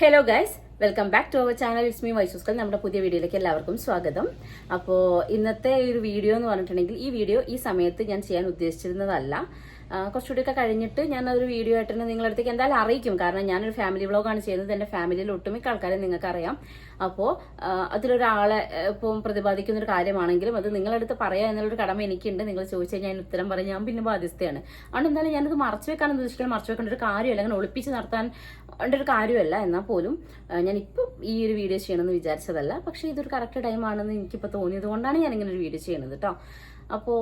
Hello guys welcome back to our channel it's me വൈസൂസ്കൽ നമ്മുടെ പുതിയ വീഡിയോയിലേക്ക് എല്ലാവർക്കും സ്വാഗതം. അപ്പോൾ ഇന്നത്തെ ഒരു വീഡിയോ എന്ന് പറഞ്ഞിട്ടുണ്ടെങ്കിൽ ഈ വീഡിയോ ഈ സമയത്ത് ഞാൻ ചെയ്യാൻ ഉദ്ദേശിച്ചിരുന്നതല്ല. കുറച്ചുകൂടിയൊക്കെ കഴിഞ്ഞിട്ട് ഞാൻ അതൊരു വീഡിയോ ആയിട്ട് തന്നെ നിങ്ങളുടെ അടുത്തേക്ക് എന്തായാലും അറിയിക്കും. കാരണം ഞാനൊരു ഫാമിലി വ്ളോഗാണ് ചെയ്യുന്നത്. എന്റെ ഫാമിലിയിൽ ഒട്ടുമിക്ക ആൾക്കാരെ നിങ്ങൾക്ക് അറിയാം അപ്പോൾ അതിലൊരാളെ ഇപ്പം പ്രതിപാദിക്കുന്ന ഒരു കാര്യമാണെങ്കിലും അത് നിങ്ങളടുത്ത് പറയാ എന്നുള്ളൊരു കടമ എനിക്കുണ്ട്. നിങ്ങൾ ചോദിച്ചാൽ ഞാൻ ഉത്തരം പറയാം. ഞാൻ പിന്നെ ബാധ്യസ്ഥയാണ്. അതുകൊണ്ട് എന്തായാലും ഞാനത് മറച്ചു വെക്കാൻ ഉദ്ദേശിക്കാൻ മറച്ചു വെക്കേണ്ട ഒരു കാര്യമല്ല. അങ്ങനെ ഒളിപ്പിച്ച് നടത്താൻ ഒരു കാര്യമല്ല. എന്നാൽ പോലും ഇപ്പം ഈ ഒരു വീഡിയോ ചെയ്യണമെന്ന് വിചാരിച്ചതല്ല. പക്ഷേ ഇതൊരു കറക്റ്റ് ടൈം ആണെന്ന് എനിക്കിപ്പോൾ തോന്നിയത് കൊണ്ടാണ് ഞാൻ ഇങ്ങനെ ഒരു വീഡിയോ ചെയ്യുന്നത് കേട്ടോ അപ്പോൾ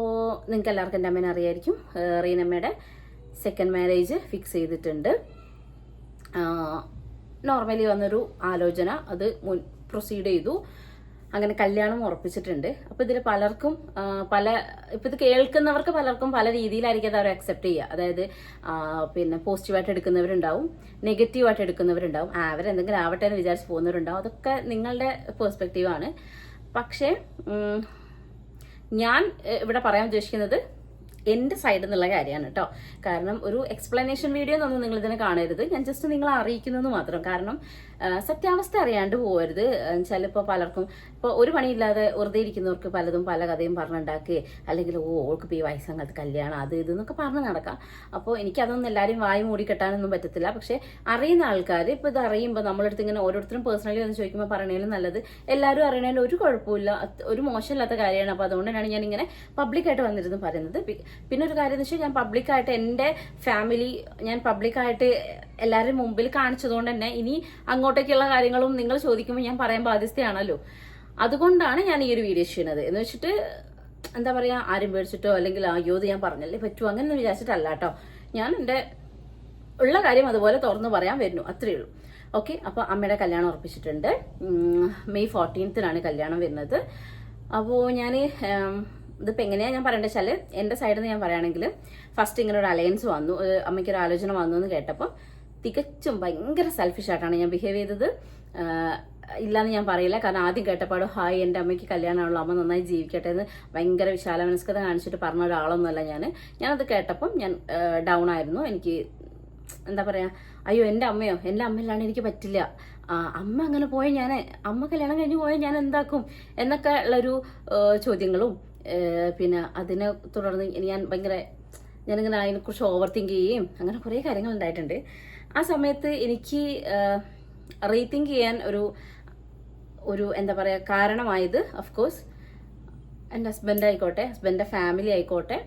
നിങ്ങൾക്ക് എല്ലാവർക്കും എന്റെ അമ്മേനെ അറിയായിരിക്കും. റീനമ്മയുടെ സെക്കൻഡ് മാരേജ് ഫിക്സ് ചെയ്തിട്ടുണ്ട്. നോർമലി വന്നൊരു ആലോചന. അത് പ്രൊസീഡ് ചെയ്തു. അങ്ങനെ കല്യാണം ഉറപ്പിച്ചിട്ടുണ്ട്. അപ്പോൾ ഇതിൽ പലർക്കും പല ഇപ്പം ഇത് കേൾക്കുന്നവർക്ക് പലർക്കും പല രീതിയിലായിരിക്കും അത് അവർ അക്സെപ്റ്റ് ചെയ്യുക. അതായത് പിന്നെ പോസിറ്റീവായിട്ട് എടുക്കുന്നവരുണ്ടാവും നെഗറ്റീവായിട്ട് എടുക്കുന്നവരുണ്ടാവും അവരെന്തെങ്കിലും ആവട്ടെ എന്ന് വിചാരിച്ച് പോകുന്നവരുണ്ടാവും. അതൊക്കെ നിങ്ങളുടെ പേഴ്സ്പെക്റ്റീവാണ് പക്ഷേ ഞാൻ ഇവിടെ പറയാൻ ഉദ്ദേശിക്കുന്നത് എന്റെ സൈഡിൽ നിന്നുള്ള കാര്യമാണ് കേട്ടോ. കാരണം ഒരു എക്സ്പ്ലനേഷൻ വീഡിയോ ഒന്നും നിങ്ങൾ ഇതിനെ കാണരുത്. ഞാൻ ജസ്റ്റ് നിങ്ങളെ അറിയിക്കുന്നത് മാത്രം. കാരണം സത്യാവസ്ഥ അറിയാണ്ട് പോകരുത് ചിലപ്പോൾ പലർക്കും ഇപ്പോൾ ഒരു പണിയില്ലാതെ വെറുതെ ഇരിക്കുന്നവർക്ക് പലതും പല കഥയും പറഞ്ഞുണ്ടാക്കുകയെ അല്ലെങ്കിൽ ഓ ഓൾക്ക് ഇപ്പോൾ ഈ വയസ്സങ്ങത്ത് കല്യാണം അത് ഇത് എന്നൊക്കെ പറഞ്ഞ് നടക്കാം. അപ്പോൾ എനിക്കതൊന്നും എല്ലാവരും വായി മൂടി കെട്ടാനൊന്നും പറ്റത്തില്ല. പക്ഷേ അറിയുന്ന ആൾക്കാർ ഇപ്പോൾ ഇത് അറിയുമ്പോൾ നമ്മളടുത്ത് ഇങ്ങനെ ഓരോരുത്തരും പേഴ്സണലി ഒന്ന് ചോദിക്കുമ്പോൾ പറയണേലും നല്ലത്. എല്ലാവരും അറിയണേലും ഒരു കുഴപ്പമില്ല ഒരു മോശമില്ലാത്ത കാര്യമാണ്. അപ്പോൾ അതുകൊണ്ടാണ് ഞാൻ ഇങ്ങനെ പബ്ലിക്കായിട്ട് വന്നിരുന്നു പറയുന്നത്. പിന്നെ ഒരു കാര്യം എന്ന് വെച്ചാൽ ഞാൻ പബ്ലിക്കായിട്ട് എന്റെ ഫാമിലി ഞാൻ പബ്ലിക്കായിട്ട് എല്ലാവരും മുമ്പിൽ കാണിച്ചതുകൊണ്ട് തന്നെ ഇനി അങ്ങോട്ടേക്കുള്ള കാര്യങ്ങളും നിങ്ങൾ ചോദിക്കുമ്പോൾ ഞാൻ പറയാൻ ബാധ്യസ്ഥയാണല്ലോ. അതുകൊണ്ടാണ് ഞാൻ ഈ ഒരു വീഡിയോ ചെയ്യുന്നത്. എന്ന് വെച്ചിട്ട് എന്താ പറയുക ആരും പേടിച്ചിട്ടോ അല്ലെങ്കിൽ അയ്യോ ഞാൻ പറഞ്ഞല്ലേ പറ്റുമോ അങ്ങനെ വിചാരിച്ചിട്ടല്ല കേട്ടോ ഞാൻ എന്റെ ഉള്ള കാര്യം അതുപോലെ തുറന്നു പറയാൻ വരുന്നു അത്രയേ ഉള്ളൂ. ഓക്കെ അപ്പോൾ അമ്മയുടെ കല്യാണം ഉറപ്പിച്ചിട്ടുണ്ട്. മെയ് ഫോർട്ടീൻത്തിനാണ് കല്യാണം വരുന്നത്. അപ്പോൾ ഞാൻ ഇതിപ്പോൾ എങ്ങനെയാണ് ഞാൻ പറയേണ്ടത് വെച്ചാൽ എന്റെ സൈഡിൽ നിന്ന് ഞാൻ പറയുകയാണെങ്കിൽ ഫസ്റ്റ് ഇങ്ങനെ ഒരു അലയൻസ് വന്നു അമ്മയ്ക്കൊരു ആലോചന വന്നു എന്ന് കേട്ടപ്പോൾ തികച്ചും ഭയങ്കര സെൽഫിഷ് ആയിട്ടാണ് ഞാൻ ബിഹേവ് ചെയ്തത്. ഇല്ലാന്ന് ഞാൻ പറയില്ല. കാരണം ആദ്യം കേട്ടപ്പാട് ഹായ് എന്റെ അമ്മയ്ക്ക് കല്യാണമാണല്ലോ അമ്മ നന്നായി ജീവിക്കട്ടെ എന്ന് ഭയങ്കര വിശാല മനസ്കത കാണിച്ചിട്ട് പറഞ്ഞ ഒരാളൊന്നുമല്ല ഞാൻ. ഞാനത് കേട്ടപ്പം ഞാൻ ഡൗൺ ആയിരുന്നു. എനിക്ക് എന്താ പറയാ അയ്യോ എന്റെ അമ്മയോ? എന്റെ അമ്മയിലാണ് എനിക്ക് പറ്റില്ല. അമ്മ അങ്ങനെ പോയ ഞാൻ അമ്മ കല്യാണം കഴിഞ്ഞ് പോയാൽ ഞാൻ എന്താക്കും? എന്നൊക്കെ ഉള്ളൊരു ചോദ്യങ്ങളും പിന്നെ അതിനെ തുടർന്ന് ഞാൻ ഭയങ്കര ഞാനിങ്ങനെ അതിനെക്കുറിച്ച് ഓവർ തിങ്ക് ചെയ്യുകയും അങ്ങനെ കുറേ കാര്യങ്ങൾ ഉണ്ടായിട്ടുണ്ട്. ആ സമയത്ത് എനിക്ക് റീതിങ്ക് ചെയ്യാൻ ഒരു ഒരു എന്താ പറയുക കാരണമായത് ഓഫ് കോഴ്സ് എന്റെ ഹസ്ബൻഡ് ആയിക്കോട്ടെ ഹസ്ബൻഡിന്റെ ഫാമിലി ആയിക്കോട്ടെ.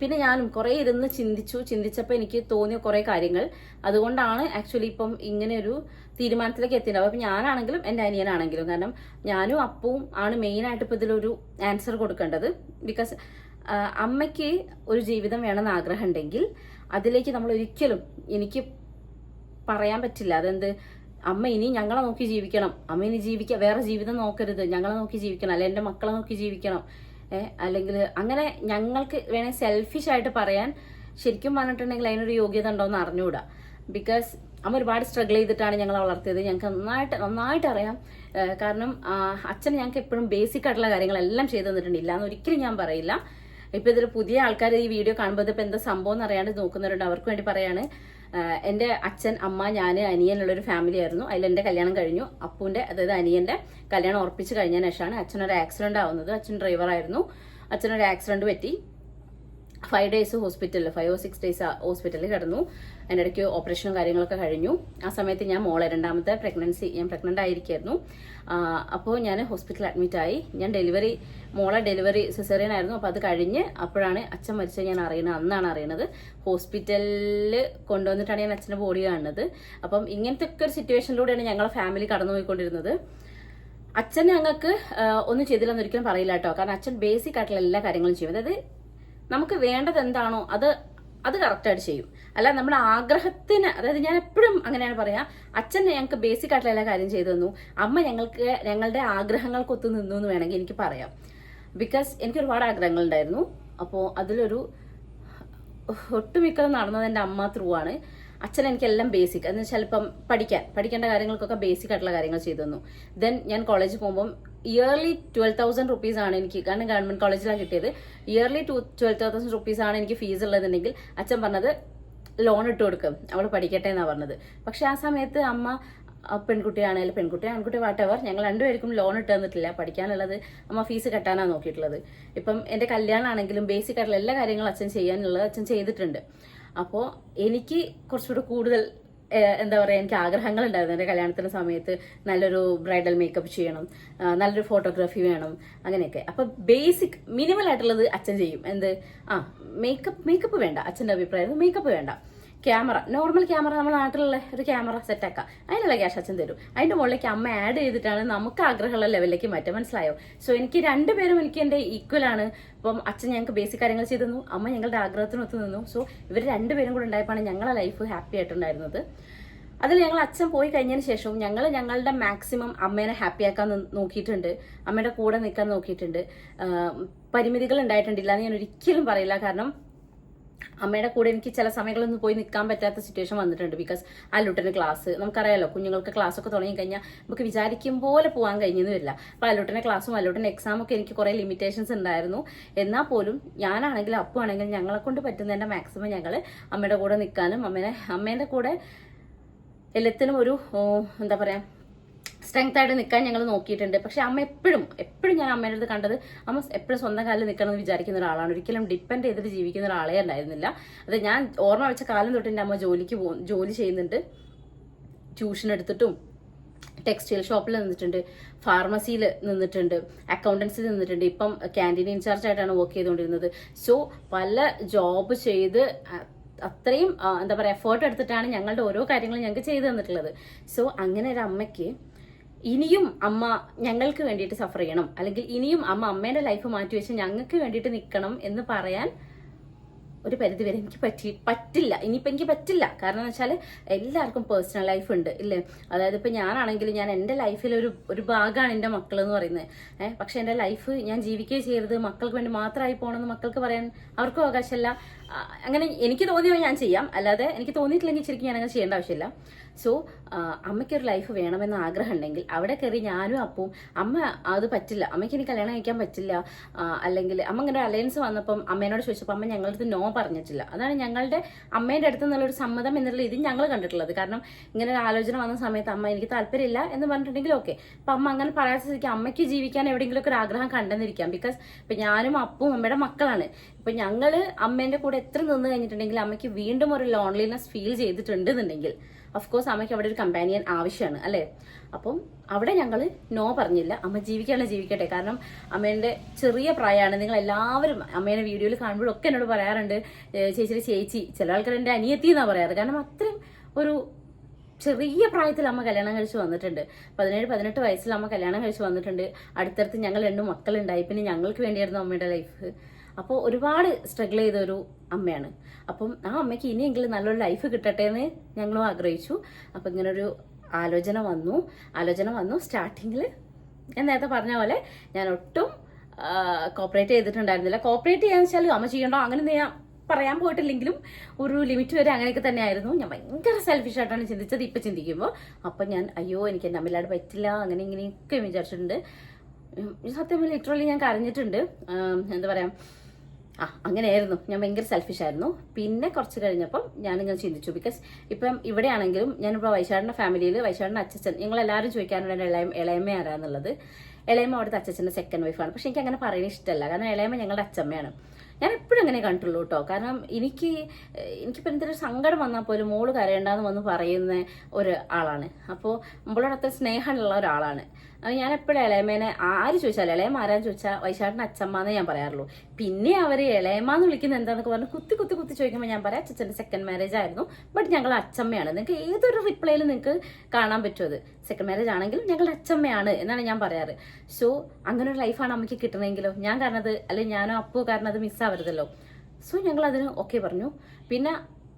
പിന്നെ ഞാനും കുറേ ഇരുന്ന് ചിന്തിച്ചു ചിന്തിച്ചപ്പോൾ എനിക്ക് തോന്നിയ കുറേ കാര്യങ്ങൾ. അതുകൊണ്ടാണ് ആക്ച്വലി ഇപ്പം ഇങ്ങനെ ഒരു തീരുമാനത്തിലേക്ക് എത്തിയത് അപ്പം ഞാനാണെങ്കിലും എന്റെ അനിയനാണെങ്കിലും കാരണം ഞാനും അപ്പവും ആണ് മെയിനായിട്ട് ഇപ്പോൾ ഇതിലൊരു ആൻസർ കൊടുക്കേണ്ടത്. ബിക്കോസ് അമ്മയ്ക്ക് ഒരു ജീവിതം വേണമെന്ന് ആഗ്രഹം ഉണ്ടെങ്കിൽ അതിലേക്ക് നമ്മൾ ഒരിക്കലും എനിക്ക് പറയാൻ പറ്റില്ല. അതെന്ത്? അമ്മ ഇനി ഞങ്ങളെ നോക്കി ജീവിക്കണം. അമ്മ ഇനി ജീവിക്കുക വേറെ ജീവിതം നോക്കരുത്. ഞങ്ങളെ നോക്കി ജീവിക്കണം. അല്ലെ എന്റെ മക്കളെ നോക്കി ജീവിക്കണം. അല്ലെങ്കിൽ അങ്ങനെ ഞങ്ങൾക്ക് വേണേൽ സെൽഫിഷ് ആയിട്ട് പറയാൻ ശരിക്കും പറഞ്ഞിട്ടുണ്ടെങ്കിൽ അതിനൊരു യോഗ്യത ഉണ്ടോയെന്ന് അറിഞ്ഞുകൂടാ. ബിക്കോസ് അമ്മ ഒരുപാട് സ്ട്രഗിൾ ചെയ്തിട്ടാണ് ഞങ്ങളെ വളർത്തിയത്. ഞങ്ങൾക്ക് നന്നായിട്ട് നന്നായിട്ട് അറിയാം. കാരണം അച്ഛൻ ഞങ്ങൾക്ക് എപ്പോഴും ബേസിക് ആയിട്ടുള്ള കാര്യങ്ങളെല്ലാം ചെയ്തു തന്നിട്ടുണ്ട്. ഇല്ല എന്ന് ഒരിക്കലും ഞാൻ പറയില്ല. ഇപ്പൊ ഇതിൽ പുതിയ ആൾക്കാർ ഈ വീഡിയോ കാണുമ്പോൾ ഇതിപ്പോ എന്താ സംഭവം എന്ന് അറിയാണ്ട് നോക്കുന്നവരുണ്ട്. അവർക്ക് വേണ്ടി പറയാണ് എന്റെ അച്ഛൻ അമ്മ ഞാൻ അനിയനുള്ള ഒരു ഫാമിലി ആയിരുന്നു. അതിൽ എന്റെ കല്യാണം കഴിഞ്ഞു. അപ്പുവിന്റെ അതായത് അനിയന്റെ കല്യാണം ഉറപ്പിച്ച് കഴിഞ്ഞതിന് ശേഷമാണ് അച്ഛനൊരു ആക്സിഡന്റ് ആവുന്നത്. അച്ഛൻ ഡ്രൈവർ ഡ്രൈവറായിരുന്നു അച്ഛനൊരു ആക്സിഡന്റ് പറ്റി. ഫൈവ് ഡേയ്സ് ഹോസ്പിറ്റലിൽ ഫൈവ് ഓർ സിക്സ് ഡേയ്സ് ഹോസ്പിറ്റലിൽ കിടന്നു. അതിന്റെ ഇടയ്ക്ക് ഓപ്പറേഷനും കാര്യങ്ങളൊക്കെ കഴിഞ്ഞു. ആ സമയത്ത് ഞാൻ മോളെ രണ്ടാമത്തെ പ്രഗ്നൻസി ഞാൻ പ്രഗ്നന്റ് ആയിരിക്കായിരുന്നു. അപ്പോൾ ഞാൻ ഹോസ്പിറ്റലിൽ അഡ്മിറ്റ് ആയി. ഞാൻ ഡെലിവറി മോളെ ഡെലിവറി സിസേറിയൻ ആയിരുന്നു. അപ്പോൾ അത് കഴിഞ്ഞ് അപ്പോഴാണ് അച്ഛൻ മരിച്ചത് ഞാൻ അറിയുന്നത്. അന്നാണ് അറിയുന്നത്. ഹോസ്പിറ്റലിൽ കൊണ്ടുവന്നിട്ടാണ് ഞാൻ അച്ഛന്റെ ബോഡി കാണുന്നത്. അപ്പം ഇങ്ങനത്തെ ഒക്കെ ഒരു സിറ്റുവേഷനിലൂടെയാണ് ഞങ്ങളെ ഫാമിലി കടന്നുപോയിക്കൊണ്ടിരുന്നത്. അച്ഛൻ ഞങ്ങൾക്ക് ഒന്നും ചെയ്തില്ലെന്ന് ഒരിക്കലും പറയില്ല കേട്ടോ. കാരണം അച്ഛൻ ബേസിക് ആയിട്ടുള്ള എല്ലാ കാര്യങ്ങളും ചെയ്യും. അതായത് നമുക്ക് വേണ്ടത് എന്താണോ അത് അത് കറക്റ്റായിട്ട് ചെയ്യും. അല്ല നമ്മുടെ ആഗ്രഹത്തിന് അതായത് ഞാൻ എപ്പോഴും അങ്ങനെയാണ് പറയാ അച്ഛൻ ഞങ്ങൾക്ക് ബേസിക് ആയിട്ടുള്ള എല്ലാ കാര്യം ചെയ്തു തന്നു. അമ്മ ഞങ്ങൾക്ക് ഞങ്ങളുടെ ആഗ്രഹങ്ങൾക്ക് ഒത്തു നിന്നു എന്ന് വേണമെങ്കിൽ എനിക്ക് പറയാം. ബിക്കോസ് എനിക്ക് ഒരുപാട് ആഗ്രഹങ്ങൾ ഉണ്ടായിരുന്നു. അപ്പോൾ അതിലൊരു ഒട്ടുമിക്കതും നടന്നത് എന്റെ അമ്മ ത്രൂ ആണ്. അച്ഛൻ എനിക്കെല്ലാം ബേസിക് എന്ന് വെച്ചാൽ ഇപ്പം പഠിക്കാൻ പഠിക്കേണ്ട കാര്യങ്ങൾക്കൊക്കെ ബേസിക് ആയിട്ടുള്ള കാര്യങ്ങൾ ചെയ്തു തന്നു. ദെൻ ഞാൻ കോളേജിൽ പോകുമ്പം ഇയർലി ട്വൽവ് തൗസൻഡ് റുപ്പീസ് ആണ് എനിക്ക് കാരണം ഗവൺമെന്റ് കോളേജിലാണ് കിട്ടിയത്. Yearly to twelve thousand rupees ആണ് എനിക്ക് ഫീസ് ഉള്ളതെന്നുണ്ടെങ്കിൽ അച്ഛൻ പറഞ്ഞത് ലോൺ ഇട്ട് കൊടുക്കും അവൾ പഠിക്കട്ടെ എന്നാണ് പറഞ്ഞത്. പക്ഷെ ആ സമയത്ത് അമ്മ പെൺകുട്ടിയാണെങ്കിലും പെൺകുട്ടി ആൺകുട്ടി വാട്ടവർ ഞങ്ങൾ രണ്ടുപേർക്കും ലോൺ ഇട്ട് തന്നിട്ടില്ല. പഠിക്കാനുള്ളത് അമ്മ ഫീസ് കെട്ടാനാണ് നോക്കിയിട്ടുള്ളത്. ഇപ്പം എന്റെ കല്യാണമാണെങ്കിലും ബേസിക് ആയിട്ടുള്ള എല്ലാ കാര്യങ്ങളും അച്ഛൻ ചെയ്യാനുള്ളത് അച്ഛൻ ചെയ്തിട്ടുണ്ട്. അപ്പോൾ എനിക്ക് കുറച്ചുകൂടെ കൂടുതൽ എന്താ പറയുക എനിക്ക് ആഗ്രഹങ്ങൾ ഉണ്ടായിരുന്നു എന്റെ കല്യാണത്തിന്റെ സമയത്ത് നല്ലൊരു ബ്രൈഡൽ മേക്കപ്പ് ചെയ്യണം. നല്ലൊരു ഫോട്ടോഗ്രാഫി വേണം. അങ്ങനെയൊക്കെ. അപ്പോൾ ബേസിക് മിനിമൽ ആയിട്ടുള്ളത് അച്ഛൻ ചെയ്യും. എന്ത്? ആ മേക്കപ്പ് മേക്കപ്പ് വേണ്ട. അച്ഛന്റെ അഭിപ്രായം. മേക്കപ്പ് വേണ്ട. ക്യാമറ. നോർമൽ ക്യാമറ നമ്മുടെ നാട്ടിലുള്ള ഒരു ക്യാമറ സെറ്റാക്കാം അതിനുള്ള ക്യാഷ് അച്ഛൻ തരും. അതിന്റെ മുകളിലേക്ക് അമ്മ ആഡ് ചെയ്തിട്ടാണ് നമുക്ക് ആഗ്രഹമുള്ള ലെവലിലേക്ക് മാറ്റം. മനസ്സിലായോ? സോ എനിക്ക് രണ്ടുപേരും എനിക്ക് എന്റെ ഈക്വലാണ് ഇപ്പം അച്ഛൻ ഞങ്ങൾക്ക് ബേസിക് കാര്യങ്ങൾ ചെയ്തു തന്നു. അമ്മ ഞങ്ങളുടെ ആഗ്രഹത്തിനൊത്ത് നിന്നു. സോ ഇവർ രണ്ടുപേരും കൂടെ ഉണ്ടായപ്പോഴാണ് ഞങ്ങളെ ലൈഫ് ഹാപ്പി ആയിട്ടുണ്ടായിരുന്നത്. അതിൽ ഞങ്ങൾ അച്ഛൻ പോയി കഴിഞ്ഞതിന് ശേഷവും ഞങ്ങൾ ഞങ്ങളുടെ മാക്സിമം അമ്മേനെ ഹാപ്പി ആക്കാൻ നോക്കിയിട്ടുണ്ട്. അമ്മയുടെ കൂടെ നിൽക്കാൻ നോക്കിയിട്ടുണ്ട്. പരിമിതികൾ ഉണ്ടായിട്ടുണ്ടില്ല എന്ന് ഞാൻ ഒരിക്കലും പറയില്ല. കാരണം അമ്മയുടെ കൂടെ എനിക്ക് ചില സമയങ്ങളൊന്നും പോയി നിൽക്കാൻ പറ്റാത്ത സിറ്റുവേഷൻ വന്നിട്ടുണ്ട്. ബിക്കോസ് അല്ലുട്ടന് ക്ലാസ് നമുക്കറിയാലോ കുഞ്ഞുങ്ങൾക്ക് ക്ലാസ് ഒക്കെ തുടങ്ങി കഴിഞ്ഞാൽ നമുക്ക് വിചാരിക്കും പോലെ പോകാൻ കഴിഞ്ഞെന്ന് വരില്ല. അപ്പോൾ അല്ലുട്ടന്റെ ക്ലാസ്സും അല്ലുട്ടന്റെ എക്സാം ഒക്കെ എനിക്ക് കുറേ ലിമിറ്റേഷൻസ് ഉണ്ടായിരുന്നു. എന്നാൽ പോലും ഞാനാണെങ്കിലും അപ്പു ആണെങ്കിലും ഞങ്ങളെ കൊണ്ട് പറ്റുന്നതിന്റെ മാക്സിമം ഞങ്ങൾ അമ്മയുടെ കൂടെ നിൽക്കാനും അമ്മേനെ അമ്മേന്റെ കൂടെ എല്ലാത്തിനും ഒരു എന്താ പറയുക സ്ട്രെങ്ത് ആയിട്ട് നിൽക്കാൻ ഞങ്ങൾ നോക്കിയിട്ടുണ്ട്. പക്ഷെ അമ്മ എപ്പോഴും എപ്പോഴും ഞാൻ അമ്മേന്റെ അടുത്ത് കണ്ടത് അമ്മ എപ്പോഴും സ്വന്തം കാലിൽ നിൽക്കണം എന്ന് വിചാരിക്കുന്ന ഒരാളാണ്. ഒരിക്കലും ഡിപ്പെൻഡ് ചെയ്തിട്ട് ജീവിക്കുന്ന ഒരാളെ ഉണ്ടായിരുന്നില്ല. അത് ഞാൻ ഓർമ്മ വെച്ച കാലം തൊട്ട് എന്റെ അമ്മ ജോലിക്ക് പോ ജോലി ചെയ്യുന്നുണ്ട്. ട്യൂഷൻ എടുത്തിട്ടും ടെക്സ്റ്റൈൽ ഷോപ്പിൽ നിന്നിട്ടുണ്ട് ഫാർമസിയിൽ നിന്നിട്ടുണ്ട് അക്കൗണ്ടൻസിൽ നിന്നിട്ടുണ്ട്. ഇപ്പം ക്യാന്റീൻ ഇൻചാർജ് ആയിട്ടാണ് വർക്ക് ചെയ്തുകൊണ്ടിരുന്നത് സോ പല ജോബ് ചെയ്ത് അത്രയും എന്താ പറയുക എഫേർട്ട് എടുത്തിട്ടാണ് ഞങ്ങളുടെ ഓരോ കാര്യങ്ങളും ഞങ്ങൾക്ക് ചെയ്തു തന്നിട്ടുള്ളത്. സോ അങ്ങനെ ഒരു അമ്മയ്ക്ക് ഇനിയും അമ്മ ഞങ്ങൾക്ക് വേണ്ടിയിട്ട് സഫർ ചെയ്യണം. അല്ലെങ്കിൽ ഇനിയും അമ്മ അമ്മേന്റെ ലൈഫ് മാറ്റി വെച്ച് ഞങ്ങൾക്ക് വേണ്ടിയിട്ട് നിൽക്കണം എന്ന് പറയാൻ ഒരു പരിധി വരെ എനിക്ക് പറ്റി പറ്റില്ല. ഇനിയിപ്പോൾ എനിക്ക് പറ്റില്ല. കാരണം എന്ന് വെച്ചാൽ എല്ലാവർക്കും പേഴ്സണൽ ലൈഫ് ഉണ്ട് ഇല്ലേ? അതായത് ഇപ്പം ഞാനാണെങ്കിൽ ഞാൻ എന്റെ ലൈഫിൽ ഒരു ഒരു ഭാഗമാണ് എന്റെ മക്കൾ എന്ന് പറയുന്നത്. ഏഹ് പക്ഷെ എന്റെ ലൈഫ് ഞാൻ ജീവിക്കുകയും ചെയ്യരുത്. മക്കൾക്ക് വേണ്ടി മാത്രമായി പോകണമെന്ന് മക്കൾക്ക് പറയാൻ അവർക്കും അവകാശമില്ല. അങ്ങനെ എനിക്ക് തോന്നിയോ ഞാൻ ചെയ്യാം. അല്ലാതെ എനിക്ക് തോന്നിയിട്ടില്ലെങ്കിൽ ശരിക്കും ഞാൻ അങ്ങനെ ചെയ്യേണ്ട ആവശ്യമില്ല. സോ അമ്മയ്ക്കൊരു ലൈഫ് വേണമെന്ന് ആഗ്രഹം ഉണ്ടെങ്കിൽ അവിടെ കയറി ഞാനും അപ്പവും അമ്മ അത് പറ്റില്ല. അമ്മയ്ക്ക് ഇനി കല്യാണം കഴിക്കാൻ പറ്റില്ല. അല്ലെങ്കിൽ അമ്മ ഇങ്ങനെ അലയൻസ് വന്നപ്പം അമ്മേനോട് ചോദിച്ചപ്പോൾ അമ്മ ഞങ്ങളുടെ അടുത്ത് നോ പറഞ്ഞിട്ടില്ല. അതാണ് ഞങ്ങളുടെ അമ്മേന്റെ അടുത്ത് നിന്നുള്ളൊരു സമ്മതം എന്നുള്ള ഇത് ഞങ്ങൾ കണ്ടിട്ടുള്ളത്. കാരണം ഇങ്ങനെ ഒരു ആലോചന വന്ന സമയത്ത് അമ്മ എനിക്ക് താല്പര്യമില്ല എന്ന് പറഞ്ഞിട്ടുണ്ടെങ്കിൽ ഓക്കെ അപ്പം അമ്മ അങ്ങനെ പറയാത്ത സ്ഥിതിക്ക് അമ്മയ്ക്ക് ജീവിക്കാൻ എവിടെയെങ്കിലും ഒരു ആഗ്രഹം കണ്ടെന്നിരിക്കാം. ബിക്കോസ് ഇപ്പം ഞാനും അപ്പവും അമ്മയുടെ മക്കളാണ്. ഇപ്പം ഞങ്ങൾ അമ്മേന്റെ കൂടെ എത്ര നിന്ന് കഴിഞ്ഞിട്ടുണ്ടെങ്കിൽ അമ്മയ്ക്ക് വീണ്ടും ഒരു ലോൺലിനെസ് ഫീൽ ചെയ്തിട്ടുണ്ടെന്നുണ്ടെങ്കിൽ കോഴ്സ് അമ്മയ്ക്ക് അവിടെ ഒരു കമ്പാനിയൻ ആവശ്യമാണ് അല്ലേ? അപ്പം അവിടെ ഞങ്ങൾ നോ പറഞ്ഞില്ല. അമ്മ ജീവിക്കാണ് ജീവിക്കട്ടെ. കാരണം അമ്മേന്റെ ചെറിയ പ്രായമാണ്. നിങ്ങൾ എല്ലാവരും അമ്മേനെ വീഡിയോയിൽ കാണുമ്പോഴൊക്കെ എന്നോട് പറയാറുണ്ട് ചേച്ചി ചേച്ചിയുടെ ചേച്ചി. ചില ആൾക്കാർ എന്റെ അനിയത്തി എന്നാണ് പറയാറ്. കാരണം അത്രയും ഒരു ചെറിയ പ്രായത്തിൽ അമ്മ കല്യാണം കഴിച്ച് വന്നിട്ടുണ്ട്. പതിനേഴ് പതിനെട്ട് വയസ്സിൽ അമ്മ കല്യാണം കഴിച്ച് വന്നിട്ടുണ്ട്. അടുത്തടുത്ത് ഞങ്ങൾ രണ്ട് മക്കളുണ്ടായി. പിന്നെ ഞങ്ങൾക്ക് വേണ്ടിയായിരുന്നു അമ്മയുടെ ലൈഫ് അപ്പോൾ ഒരുപാട് സ്ട്രഗിൾ ചെയ്ത ഒരു അമ്മയാണ്. അപ്പം ആ അമ്മയ്ക്ക് ഇനിയെങ്കിലും നല്ലൊരു ലൈഫ് കിട്ടട്ടെ എന്ന് ഞങ്ങളും ആഗ്രഹിച്ചു. അപ്പം ഇങ്ങനൊരു ആലോചന വന്നു. ആലോചന വന്നു. സ്റ്റാർട്ടിങ്ങിൽ ഞാൻ നേരത്തെ പറഞ്ഞ പോലെ ഞാൻ ഒട്ടും കോപ്പറേറ്റ് ചെയ്തിട്ടുണ്ടായിരുന്നില്ല. കോപ്പറേറ്റ് ചെയ്യാന്ന് വെച്ചാൽ അമ്മ ചെയ്യണ്ടോ? അങ്ങനെ ഞാൻ പറയാൻ പോയിട്ടില്ലെങ്കിലും ഒരു ലിമിറ്റ് വരെ അങ്ങനെയൊക്കെ തന്നെയായിരുന്നു. ഞാൻ ഭയങ്കര സെൽഫിഷ് ആയിട്ടാണ് ചിന്തിച്ചത് ഇപ്പം ചിന്തിക്കുമ്പോൾ അപ്പം ഞാൻ അയ്യോ എനിക്ക് എന്റെ അമ്മയിലാട് പറ്റില്ല. അങ്ങനെ ഇങ്ങനെയൊക്കെ വിചാരിച്ചിട്ടുണ്ട്. സത്യം ലിറ്ററലി ഞാൻ കരഞ്ഞിട്ടുണ്ട്. എന്താ പറയാ ആ അങ്ങനെയായിരുന്നു. ഞാൻ ഭയങ്കര സെൽഫിഷ് ആയിരുന്നു. പിന്നെ കുറച്ച് കഴിഞ്ഞപ്പം ഞാനിങ്ങനെ ചിന്തിച്ചു. ബിക്കോസ് ഇപ്പം ഇവിടെയാണെങ്കിലും ഞാനിപ്പോൾ വൈശാടിന്റെ ഫാമിലിയിൽ വൈശാടിന്റെ അച്ഛൻ ചോദിക്കാറുണ്ട് എന്റെ ഇളയ ഇളയമ്മ ആരാന്നുള്ളത്. ഇളയമ്മ അവിടുത്തെ അച്ഛന്റെ സെക്കൻഡ് വൈഫാണ് പക്ഷെ എനിക്ക് അങ്ങനെ പറയുന്നത് ഇഷ്ടമല്ല. കാരണം ഇളയമ്മ ഞങ്ങളുടെ അച്ഛമ്മയാണ്. ഞാൻ എപ്പോഴും അങ്ങനെ കണ്ടുള്ളൂ കേട്ടോ. കാരണം എനിക്ക് എനിക്കിപ്പോൾ എന്തൊരു സങ്കടം വന്നാൽ പോലും മോൾ കരയണ്ടെന്ന് വന്ന് പറയുന്ന ഒരു ആളാണ്. അപ്പോൾ നമ്മളോട് അത്ര സ്നേഹമുള്ള ഒരാളാണ്. ഞാൻ എപ്പോഴും ഇളയമേനെ ആര് ചോദിച്ചാലും ഇളയം ആരാന്ന് ചോദിച്ചാൽ വൈശാട്ടിന് അച്ഛമ്മ എന്നേ ഞാൻ പറയാറുള്ളൂ. പിന്നെ അവർ ഇളയമ്മ എന്ന് വിളിക്കുന്നത് എന്താണെന്നൊക്കെ പറഞ്ഞ് കുത്തി കുത്തി കുത്തി ചോദിക്കുമ്പോൾ ഞാൻ പറയാം അച്ഛന്റെ സെക്കൻഡ് മാരേജ് ആയിരുന്നു ബട്ട് ഞങ്ങൾ അച്ഛമ്മയാണ്. നിങ്ങൾക്ക് ഏതൊരു റിപ്ലൈയിലും നിങ്ങൾക്ക് കാണാൻ പറ്റും അത് സെക്കൻഡ് മാരേജ് ആണെങ്കിലും ഞങ്ങളുടെ അച്ഛമ്മയാണ് എന്നാണ് ഞാൻ പറയാറ്. സോ അങ്ങനെ ഒരു ലൈഫാണ് അമ്മയ്ക്ക് കിട്ടണമെങ്കിലോ ഞാൻ കാരണത് അല്ലെങ്കിൽ ഞാനോ അപ്പോ കാരണം അത് മിസ്സാവരുതല്ലോ സോ ഞങ്ങൾ അതിന് ഓക്കെ പറഞ്ഞു. പിന്നെ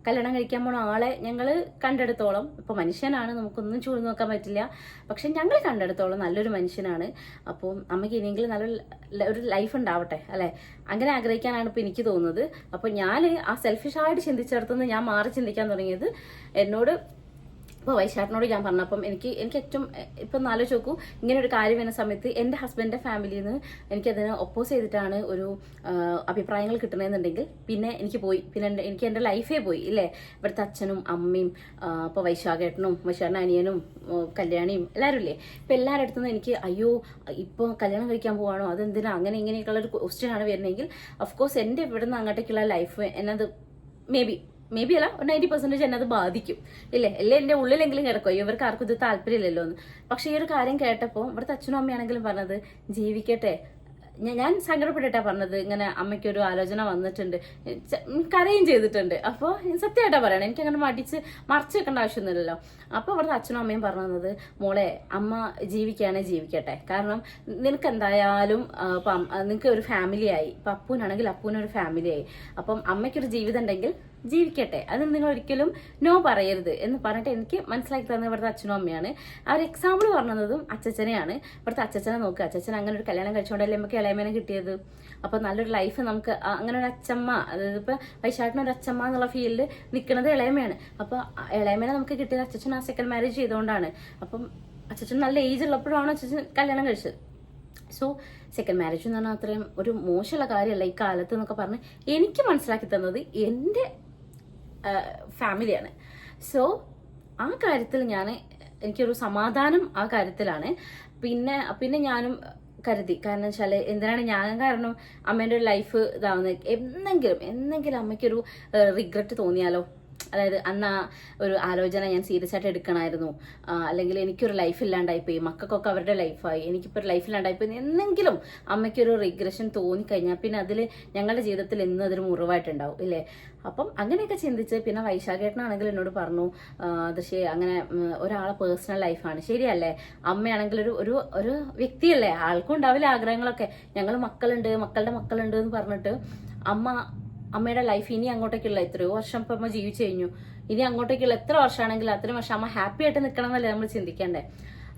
കല്യാണം കഴിക്കാൻ പോണ ആളെ ഞങ്ങൾ കണ്ടെടുത്തോളം. ഇപ്പോൾ മനുഷ്യനാണ് നമുക്കൊന്നും ചൂഴ്ന്നു നോക്കാൻ പറ്റില്ല. പക്ഷെ ഞങ്ങൾ കണ്ടെടുത്തോളം നല്ലൊരു മനുഷ്യനാണ്. അപ്പോൾ അമ്മയ്ക്ക് ഇനിയെങ്കിലും നല്ലൊരു ല- ഒരു ലൈഫ് ഉണ്ടാവട്ടെ അല്ലേ? അങ്ങനെ ആഗ്രഹിക്കാനാണ് ഇപ്പോൾ എനിക്ക് തോന്നുന്നത്. അപ്പോൾ ഞാൻ ആ സെൽഫിഷായിട്ട് ചിന്തിച്ചിടത്തുനിന്ന് ഞാൻ മാറി ചിന്തിക്കാൻ തുടങ്ങിയത് എന്നോട് അപ്പോൾ വൈശാഖിനോട് ഞാൻ പറഞ്ഞപ്പം എനിക്ക് എനിക്ക് ഏറ്റവും ഇപ്പം നാലോ നോക്കൂ ഇങ്ങനെ ഒരു കാര്യം വരുന്ന സമയത്ത് എന്റെ ഹസ്ബൻഡിന്റെ ഫാമിലിയിൽ നിന്ന് എനിക്കതിന് ഒപ്പോസ് ചെയ്തിട്ടാണ് ഒരു അഭിപ്രായങ്ങൾ കിട്ടണമെന്നുണ്ടെങ്കിൽ പിന്നെ എനിക്ക് പോയി പിന്നെ എനിക്ക് എന്റെ ലൈഫേ പോയി ഇല്ലേ? ഇവിടുത്തെ അച്ഛനും അമ്മയും ഇപ്പോൾ വൈശാഖേട്ടനും വൈശാഖൻ അനിയനും കല്യാണിയും എല്ലാവരും ഇല്ലേ? ഇപ്പം എല്ലാവരുടെ അടുത്തുനിന്ന് എനിക്ക് അയ്യോ ഇപ്പോൾ കല്യാണം കഴിക്കാൻ പോവാണോ അതെന്തിനാ? അങ്ങനെ ഇങ്ങനെയൊക്കെയുള്ള ഒരു ക്വസ്റ്റ്യൻ ആണ് വരുന്നതെങ്കിൽ ഓഫ് കോഴ്സ് എന്റെ ഇവിടുന്ന് അങ്ങോട്ടേക്കുള്ള ലൈഫ് എന്നത് മേ ബി മേ ബി അല്ല ഒരു നയന്റി പെർസെന്റേജ് എന്നെ അത് ബാധിക്കും. ഇല്ലേ? അല്ലേ എന്റെ ഉള്ളിലെങ്കിലും കിടക്കോ. ഇവർക്ക് ആർക്കും ഇത് താല്പര്യമില്ലല്ലോ എന്ന്. പക്ഷേ ഈ ഒരു കാര്യം കേട്ടപ്പോൾ ഇവിടുത്തെ അച്ഛനും അമ്മയാണെങ്കിലും പറഞ്ഞത് ജീവിക്കട്ടെ. ഞാൻ- സങ്കടപ്പെട്ടിട്ടാ പറഞ്ഞത്. ഇങ്ങനെ അമ്മയ്ക്ക് ഒരു ആലോചന വന്നിട്ടുണ്ട്. കരയും ചെയ്തിട്ടുണ്ട്. അപ്പോൾ സത്യമായിട്ടാ പറയണേ. എനിക്ക് അങ്ങനെ മടിച്ച് മറച്ചു വെക്കേണ്ട ആവശ്യമൊന്നുമില്ലല്ലോ. അപ്പോൾ ഇവിടുത്തെ അച്ഛനും അമ്മയും പറഞ്ഞത് മോളെ അമ്മ ജീവിക്കുകയാണെങ്കിൽ ജീവിക്കട്ടെ. കാരണം നിനക്ക് എന്തായാലും നിനക്ക് ഒരു ഫാമിലിയായി ഇപ്പം അപ്പൂനാണെങ്കിൽ അപ്പൂനൊരു ഫാമിലിയായി അപ്പം അമ്മയ്ക്കൊരു ജീവിതം ഉണ്ടെങ്കിൽ ജീവിക്കട്ടെ. അതിന് നിങ്ങൾ ഒരിക്കലും നോ പറയരുത് എന്ന് പറഞ്ഞിട്ട് എനിക്ക് മനസ്സിലാക്കി തന്നത് ഇവിടുത്തെ അച്ഛനും അമ്മയാണ്. ഒരു എക്സാമ്പിൾ പറഞ്ഞതും അച്ഛച്ചനെയാണ് ഇവിടുത്തെ അച്ഛച്ചനെ നോക്കുക അച്ഛച്ചൻ അങ്ങനെ ഒരു കല്യാണം കഴിച്ചുകൊണ്ടല്ലേ നമുക്ക് ഇളയമേനെ കിട്ടിയത്? അപ്പോൾ നല്ലൊരു ലൈഫ് നമുക്ക് അങ്ങനെ ഒരു അച്ഛമ്മ അതായത് ഇപ്പോൾ വൈശാട്ടിന് ഒരു അച്ഛമ്മ എന്നുള്ള ഫീൽഡ് നിൽക്കുന്നത് ഇളയമയാണ്. അപ്പോൾ ഇളയമേനെ നമുക്ക് കിട്ടിയത് അച്ഛച്ചൻ ആ സെക്കൻഡ് മാരേജ് ചെയ്തുകൊണ്ടാണ് അപ്പം അച്ഛച്ചൻ നല്ല ഏജ് ഉള്ളപ്പോഴാണ് അച്ഛച്ചൻ കല്യാണം കഴിച്ചത്. സോ സെക്കൻഡ് മാരേജ് എന്ന് പറഞ്ഞാൽ അത്രയും ഒരു മോശമുള്ള കാര്യമല്ല ഈ കാലത്ത് എന്നൊക്കെ പറഞ്ഞ് എനിക്ക് മനസ്സിലാക്കി തന്നത് എന്റെ ഫാമിലിയാണ്. സോ ആ കാര്യത്തിൽ ഞാൻ എനിക്കൊരു സമാധാനം ആ കാര്യത്തിലാണ്. പിന്നെ പിന്നെ ഞാനും കരുതി. കാരണം വെച്ചാൽ എന്തിനാണ് ഞാൻ കാരണം അമ്മേന്റെ ഒരു ലൈഫ് ഇതാവുന്നത്? എന്നെങ്കിലും എന്തെങ്കിലും അമ്മയ്ക്കൊരു റിഗ്രറ്റ് തോന്നിയാലോ? അതായത് അന്ന് ഒരു ആലോചന ഞാൻ സീരിയസ് ആയിട്ട് എടുക്കണമായിരുന്നു. അല്ലെങ്കിൽ എനിക്കൊരു ലൈഫ് ഇല്ലാണ്ടായിപ്പോയി. മക്കൾക്കൊക്കെ അവരുടെ ലൈഫായി എനിക്കിപ്പോൾ ഒരു ലൈഫ് ഇല്ലാണ്ടായിപ്പോയി എന്നെങ്കിലും അമ്മയ്ക്കൊരു റിഗ്രഷൻ തോന്നിക്കഴിഞ്ഞാൽ പിന്നെ അതിൽ ഞങ്ങളുടെ ജീവിതത്തിൽ എന്നും അതൊരു മുറിവായിട്ടുണ്ടാവും ഇല്ലേ? അപ്പം അങ്ങനെയൊക്കെ ചിന്തിച്ച് പിന്നെ വൈശാഖേട്ടനാണെങ്കിൽ എന്നോട് പറഞ്ഞു ദൃശ്യ അങ്ങനെ ഒരാളെ പേഴ്സണൽ ലൈഫാണ് ശരിയല്ലേ? അമ്മയാണെങ്കിൽ ഒരു ഒരു ഒരു വ്യക്തിയല്ലേ? ആൾക്കും ഉണ്ടാവില്ല ആഗ്രഹങ്ങളൊക്കെ. ഞങ്ങൾ മക്കളുണ്ട് മക്കളുടെ മക്കളുണ്ട് എന്ന് പറഞ്ഞിട്ട് അമ്മ അമ്മയുടെ ലൈഫ് ഇനി അങ്ങോട്ടേക്കുള്ള എത്രയോ വർഷം ഇപ്പം അമ്മ ജീവിച്ചു കഴിഞ്ഞു. ഇനി അങ്ങോട്ടേക്കുള്ള എത്ര വർഷമാണെങ്കിലും അത്രയും വർഷം അമ്മ ഹാപ്പി ആയിട്ട് നിൽക്കണം എന്നല്ലേ നമ്മൾ ചിന്തിക്കണ്ടേ?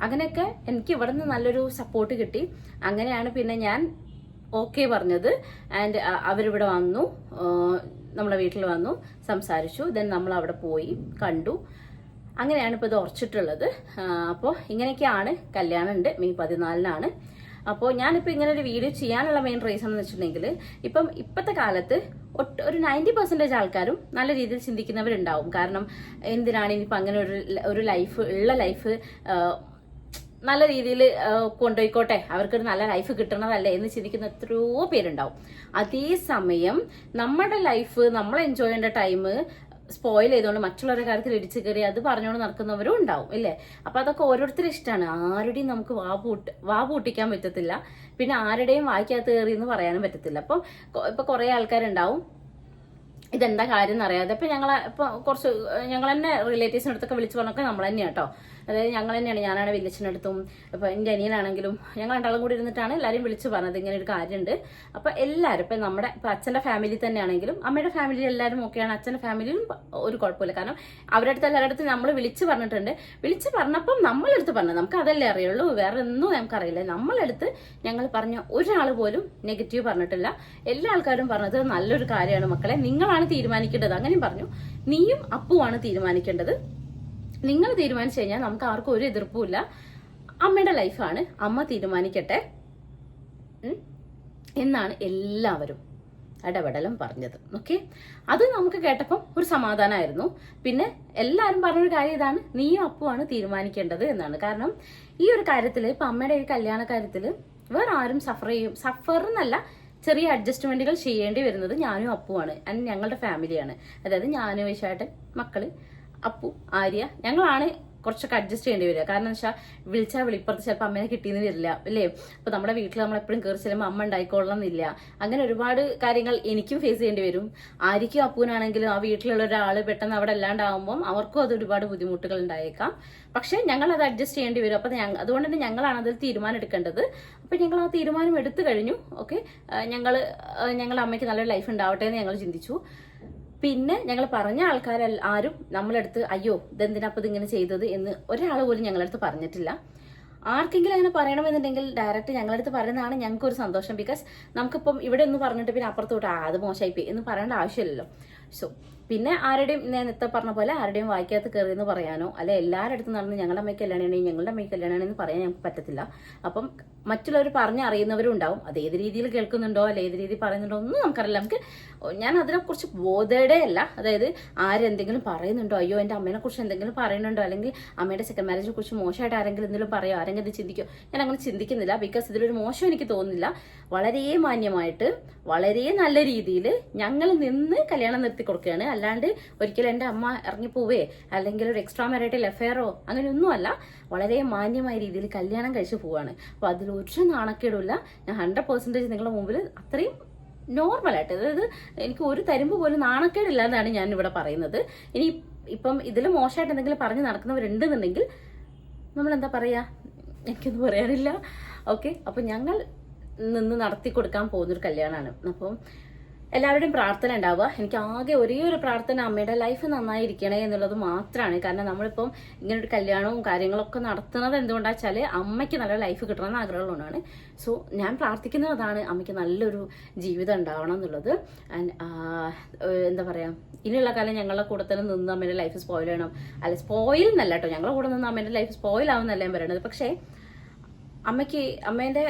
അങ്ങനെയൊക്കെ എനിക്ക് ഇവിടെ നിന്ന് നല്ലൊരു സപ്പോർട്ട് കിട്ടി. അങ്ങനെയാണ് പിന്നെ ഞാൻ ഓക്കെ പറഞ്ഞത്. ആൻഡ് അവരിവിടെ വന്നു. നമ്മളെ വീട്ടിൽ വന്നു. സംസാരിച്ചു. ദെൻ നമ്മൾ അവിടെ പോയി കണ്ടു. അങ്ങനെയാണ് ഇപ്പോൾ ഇത് ഉറച്ചിട്ടുള്ളത്. അപ്പോൾ ഇങ്ങനെയൊക്കെയാണ് കല്യാണം ഉണ്ട് മെയ് പതിനാലിനാണ്. അപ്പോൾ ഞാനിപ്പോൾ ഇങ്ങനെ ഒരു വീഡിയോ ചെയ്യാനുള്ള മെയിൻ റീസൺ എന്ന് വെച്ചിട്ടുണ്ടെങ്കിൽ ഇപ്പം ഇപ്പോഴത്തെ കാലത്ത് ഒട്ട് ഒരു നയന്റി പെർസെന്റേജ് ആൾക്കാരും നല്ല രീതിയിൽ ചിന്തിക്കുന്നവരുണ്ടാവും. കാരണം എന്തിനാണ് ഇനിയിപ്പോൾ അങ്ങനെ ഒരു ഒരു ലൈഫ് ഉള്ള ലൈഫ് നല്ല രീതിയിൽ കൊണ്ടുപോയിക്കോട്ടെ. അവർക്കൊരു നല്ല ലൈഫ് കിട്ടണതല്ലേ എന്ന് ചിന്തിക്കുന്ന എത്രയോ പേരുണ്ടാവും. അതേസമയം നമ്മുടെ ലൈഫ് നമ്മൾ എൻജോയ് ചെയ്യേണ്ട ടൈം സ്പോയിൽ ചെയ്തുകൊണ്ട് മറ്റുള്ളവരുടെ കാര്യത്തിൽ ഇടിച്ചു കയറി അത് പറഞ്ഞുകൊണ്ട് നടക്കുന്നവരും ഉണ്ടാവും ഇല്ലേ? അപ്പൊ അതൊക്കെ ഓരോരുത്തരും ഇഷ്ടമാണ് ആരുടെയും നമുക്ക് വാ പൂട്ട് വാ പൂട്ടിക്കാൻ പറ്റത്തില്ല. പിന്നെ ആരുടെയും വായിക്കകത്ത് കയറി എന്ന് പറയാനും പറ്റത്തില്ല. അപ്പം ഇപ്പൊ കുറെ ആൾക്കാരുണ്ടാവും. ഇതെന്താ കാര്യം എന്നറിയാതെ. ഇപ്പൊ ഞങ്ങളെ ഇപ്പൊ കുറച്ച് ഞങ്ങൾ തന്നെ റിലേറ്റീവ്സിന്റെ അടുത്തൊക്കെ വിളിച്ചു പറഞ്ഞൊക്കെ നമ്മൾ കേട്ടോ അതായത് ഞങ്ങൾ തന്നെയാണ് ഞാനാണ് വില്ലച്ചിനടുത്തും ഇപ്പൊ എന്റെ അനിയനാണെങ്കിലും ഞങ്ങൾ രണ്ടാളും കൂടി ഇരുന്നിട്ടാണ് എല്ലാവരും വിളിച്ചു പറഞ്ഞത്. ഇങ്ങനെ ഒരു കാര്യമുണ്ട്. അപ്പൊ എല്ലാവരും ഇപ്പൊ നമ്മുടെ ഇപ്പൊ ഫാമിലി തന്നെയാണെങ്കിലും അമ്മയുടെ ഫാമിലി എല്ലാവരും ഓക്കെയാണ് അച്ഛന്റെ ഫാമിലിയും ഒരു കുഴപ്പമില്ല. കാരണം അവരുടെ അടുത്ത് എല്ലാവരുടെ അടുത്ത് നമ്മൾ വിളിച്ചു പറഞ്ഞിട്ടുണ്ട്. വിളിച്ചു പറഞ്ഞപ്പം നമ്മളെടുത്ത് പറഞ്ഞത് നമുക്ക് അതല്ലേ അറിയുള്ളൂ. വേറെ ഒന്നും നമുക്കറിയില്ല നമ്മളെടുത്ത് ഞങ്ങൾ പറഞ്ഞ ഒരാൾ പോലും നെഗറ്റീവ് പറഞ്ഞിട്ടില്ല. എല്ലാ ആൾക്കാരും പറഞ്ഞത് നല്ലൊരു കാര്യമാണ് മക്കളെ. നിങ്ങളാണ് തീരുമാനിക്കേണ്ടത്. അങ്ങനെയും പറഞ്ഞു. നീയും അപ്പുവാണ് തീരുമാനിക്കേണ്ടത്. നിങ്ങൾ തീരുമാനിച്ചു കഴിഞ്ഞാൽ നമുക്ക് ആർക്കും ഒരു എതിർപ്പുമില്ല അമ്മയുടെ ലൈഫാണ് അമ്മ തീരുമാനിക്കട്ടെ. എന്നാണ് എല്ലാവരും ഇടപെടലും പറഞ്ഞത്. ഓക്കെ അത് നമുക്ക് കേട്ടപ്പം ഒരു സമാധാനമായിരുന്നു പിന്നെ എല്ലാവരും പറഞ്ഞൊരു കാര്യം ഇതാണ്. നീയും അപ്പുമാണ് തീരുമാനിക്കേണ്ടത് എന്നാണ്. കാരണം ഈ ഒരു കാര്യത്തിൽ ഇപ്പം അമ്മയുടെ ഈ കല്യാണ കാര്യത്തിൽ വേറെ ആരും സഫർ ചെയ്യും സഫർ എന്നല്ല ചെറിയ അഡ്ജസ്റ്റ്മെന്റുകൾ ചെയ്യേണ്ടി വരുന്നത് ഞാനും അപ്പുവാണ് ഞങ്ങളുടെ ഫാമിലിയാണ് അതായത് ഞാനും വൈശാട്ടൻ മക്കൾ. അപ്പു ആര്യ ഞങ്ങളാണ് കുറച്ചൊക്കെ അഡ്ജസ്റ്റ് ചെയ്യേണ്ടി വരിക. കാരണം വെച്ചാൽ വിളിച്ചാൽ വിളിപ്പുറത്ത് ചിലപ്പോൾ അമ്മേനെ കിട്ടിയെന്ന് വരില്ല അല്ലേ? അപ്പൊ നമ്മുടെ വീട്ടിൽ നമ്മൾ എപ്പോഴും കയറി ചെല്ലുമ്പോൾ അമ്മ ഉണ്ടായിക്കൊള്ളണം എന്നില്ല അങ്ങനെ ഒരുപാട് കാര്യങ്ങൾ എനിക്കും ഫേസ് ചെയ്യേണ്ടി വരും. ആര്യക്കും അപ്പൂനാണെങ്കിലും ആ വീട്ടിലുള്ള ഒരാൾ പെട്ടെന്ന് അവിടെ അല്ലാണ്ടാവുമ്പം അവർക്കും അത് ഒരുപാട് ബുദ്ധിമുട്ടുകൾ ഉണ്ടായേക്കാം. പക്ഷെ ഞങ്ങൾ അത് അഡ്ജസ്റ്റ് ചെയ്യേണ്ടി വരും. അപ്പൊ അതുകൊണ്ട് തന്നെ ഞങ്ങളാണ് അതിൽ തീരുമാനം എടുക്കേണ്ടത്. അപ്പൊ ഞങ്ങൾ ആ തീരുമാനം എടുത്തു കഴിഞ്ഞു ഓക്കെ ഞങ്ങൾ ഞങ്ങളുടെ അമ്മയ്ക്ക് നല്ലൊരു ലൈഫ് ഉണ്ടാവട്ടെ എന്ന് ഞങ്ങൾ ചിന്തിച്ചു. പിന്നെ ഞങ്ങൾ പറഞ്ഞ ആൾക്കാർ ആരും നമ്മളെടുത്ത് അയ്യോ ഇതെന്തിനാ അപ്പൊ ഇതിങ്ങനെ ചെയ്തത്? എന്ന് ഒരാൾ പോലും ഞങ്ങളെടുത്ത് പറഞ്ഞിട്ടില്ല. ആർക്കെങ്കിലും അങ്ങനെ പറയണമെന്നുണ്ടെങ്കിൽ ഡയറക്റ്റ് ഞങ്ങളടുത്ത് പറയുന്നതാണ് ഞങ്ങൾക്ക് ഒരു സന്തോഷം. ബിക്കോസ് നമുക്കിപ്പം ഇവിടെ ഒന്ന് പറഞ്ഞിട്ട് പിന്നെ അപ്പുറത്തോട്ട് ആ അത് മോശമായിപ്പോയി എന്ന് പറയേണ്ട ആവശ്യമില്ലല്ലോ. സോ പിന്നെ ആരുടെയും ഞാൻ നേരത്തെ പറഞ്ഞ പോലെ ആരുടെയും വായിക്കാത്ത കയറി എന്ന് പറയാനോ അല്ലെ എല്ലാവരുടെ അടുത്ത് നടന്ന് ഞങ്ങളുടെ അമ്മയ്ക്ക് കല്യാണമാണ് ഞങ്ങളുടെ അമ്മയ്ക്ക് കല്യാണമാണ് എന്ന് പറയാൻ ഞങ്ങൾക്ക് പറ്റത്തില്ല. അപ്പം മറ്റുള്ളവർ പറഞ്ഞ് അറിയുന്നവരും ഉണ്ടാവും അത് ഏത് രീതിയിൽ കേൾക്കുന്നുണ്ടോ അല്ലെ ഏത് രീതിയിൽ പറയുന്നുണ്ടോ ഒന്നും നമുക്കറിയില്ല. നമുക്ക് ഞാൻ അതിനെക്കുറിച്ച് ബോധയുടെ അല്ല. അതായത് ആരെന്തെങ്കിലും പറയുന്നുണ്ടോ അയ്യോ എന്റെ അമ്മേനെ കുറിച്ച് എന്തെങ്കിലും പറയുന്നുണ്ടോ അല്ലെങ്കിൽ അമ്മയുടെ സെക്കൻഡ് മാരേജിനെ കുറിച്ച് മോശമായിട്ട് ആരെങ്കിലും എന്തെങ്കിലും പറയോ ആരെങ്കിലും ഇത് ചിന്തിക്കോ? ഞാൻ അങ്ങനെ ചിന്തിക്കുന്നില്ല. ബിക്കോസ് ഇതിലൊരു മോശം എനിക്ക് തോന്നുന്നില്ല. വളരെ മാന്യമായിട്ട് വളരെ നല്ല രീതിയിൽ ഞങ്ങൾ നിന്ന് കല്യാണം നിർത്തി കൊടുക്കുകയാണ്. അല്ലാണ്ട് ഒരിക്കലും എന്റെ അമ്മ ഇറങ്ങിപ്പോവേ അല്ലെങ്കിൽ ഒരു എക്സ്ട്രാ മാരേറ്റൽ അഫെയറോ അങ്ങനെയൊന്നുമല്ല. വളരെ മാന്യമായ രീതിയിൽ കല്യാണം കഴിച്ചു പോവാണ്. അപ്പോൾ അതിൽ ഒരു നാണക്കേടുമില്ല. ഞാൻ ഹൺഡ്രഡ് പെർസെന്റേജ് നിങ്ങളുടെ മുമ്പിൽ അത്രയും നോർമലായിട്ട് അതായത് എനിക്ക് ഒരു തരുമ്പ് പോലും നാണക്കേടില്ല എന്നാണ് ഞാൻ ഇവിടെ പറയുന്നത്. ഇനി ഇപ്പം ഇതിൽ മോശമായിട്ട് എന്തെങ്കിലും പറഞ്ഞ് നടക്കുന്നവരുണ്ടെന്നുണ്ടെങ്കിൽ നമ്മൾ എന്താ പറയുക എനിക്കൊന്നും പറയാനില്ല. ഓക്കെ അപ്പം ഞങ്ങൾ നിന്ന് നടത്തി കൊടുക്കാൻ പോകുന്നൊരു കല്യാണമാണ്. അപ്പം എല്ലാവരുടെയും പ്രാർത്ഥന ഉണ്ടാവുക. എനിക്ക് ആകെ ഒരേ ഒരു പ്രാർത്ഥന അമ്മയുടെ ലൈഫ് നന്നായിരിക്കണേ എന്നുള്ളത് മാത്രമാണ് കാരണം നമ്മളിപ്പം ഇങ്ങനെ ഒരു കല്യാണവും കാര്യങ്ങളൊക്കെ നടത്തുന്നത് എന്തുകൊണ്ടാ വെച്ചാൽ അമ്മയ്ക്ക് നല്ല ലൈഫ് കിട്ടണമെന്ന് ആഗ്രഹമുള്ളതാണ് സോ ഞാൻ പ്രാർത്ഥിക്കുന്നത് അതാണ് അമ്മയ്ക്ക് നല്ലൊരു ജീവിതം ഉണ്ടാവണം എന്നുള്ളത്. എന്താ പറയാ ഇനിയുള്ള കാലം ഞങ്ങളുടെ കൂടെ തന്നെ നിന്ന് അമ്മയുടെ ലൈഫ് സ്പോയിൽ ചെയ്യണം. അല്ല സ്പോയിൽ എന്നല്ല കേട്ടോ ഞങ്ങളുടെ കൂടെ നിന്ന് അമ്മേന്റെ ലൈഫ് സ്പോയിൽ ആവുന്നല്ല ഞാൻ പറയണത്. പക്ഷേ അമ്മയ്ക്ക് അമ്മേന്റെ